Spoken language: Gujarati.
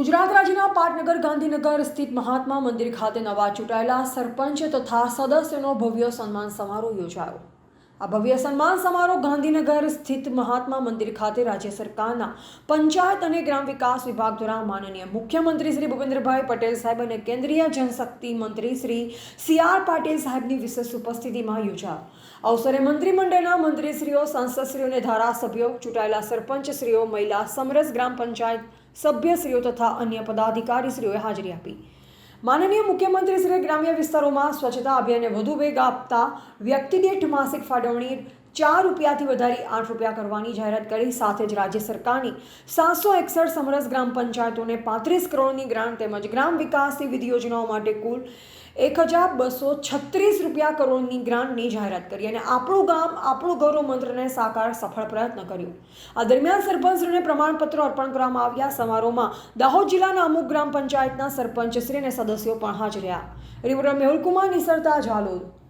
ગુજરાત રાજ્યના પાટનગર, ગાંધીનગર સ્થિત મહાત્મા મંદિર ખાતે નવા ચૂંટાયેલા સરપંચ તથા સદસ્યોનો ભવ્ય સન્માન સમારોહ યોજાયો. આ ભવ્ય સન્માન સમારોહ ગાંધીનગર સ્થિત મહાત્મા મંદિર ખાતે રાજ્ય સરકારના પંચાયત અને ગ્રામ વિકાસ વિભાગ દ્વારા માનનીય મુખ્યમંત્રી શ્રી ભૂપેન્દ્રભાઈ પટેલ સાહેબ અને કેન્દ્રીય જનશક્તિ મંત્રી શ્રી સી આર પાટીલ સાહેબની વિશેષ ઉપસ્થિતિમાં યોજાયો. અવસરે મંત્રીમંડળના મંત્રીશ્રીઓ, સાંસદશ્રીઓ અને ધારાસભ્યો, ચૂંટાયેલા સરપંચશ્રીઓ, મહિલા સમરસ ગ્રામ પંચાયત સભ્યશ્રીઓ તથા અન્ય પદાધિકારીશ્રીઓએ હાજરી આપી. માનનીય મુખ્યમંત્રી શ્રી ગ્રામ્ય વિસ્તારોમાં સ્વચ્છતા અભિયાનને વધુ વેગ આપતા વ્યક્તિ દીઠ માસિક ફાળવણી ચાર રૂપિયાથી વધારી આઠ રૂપિયા કરવાની જાહેરાત કરી. સાથે જ રાજ્ય સરકારની સાતસો એકસઠ સમરસ ગ્રામ પંચાયતોને પાંત્રીસ કરોડની ગ્રાન્ટ તેમજ ગ્રામ વિકાસની વિધિ યોજનાઓ માટે કુલ એક હજાર બસો છત્રીસ રૂપિયા કરોડની ગ્રાન્ટની જાહેરાત કરી અને આપણું ગામ, આપણું ગૌરવ મંત્રને સાકાર સફળ પ્રયત્ન કર્યો. આ દરમિયાન સરપંચશ્રીને પ્રમાણપત્રો અર્પણ કરવામાં આવ્યા. સમારોહમાં દાહોદ જિલ્લાના અમુક ગ્રામ પંચાયતના સરપંચશ્રી અને સદસ્યો પણ હાજર રહ્યા. રિપોર્ટર મેહુલકુમાર નિસરતા ઝાલોદ.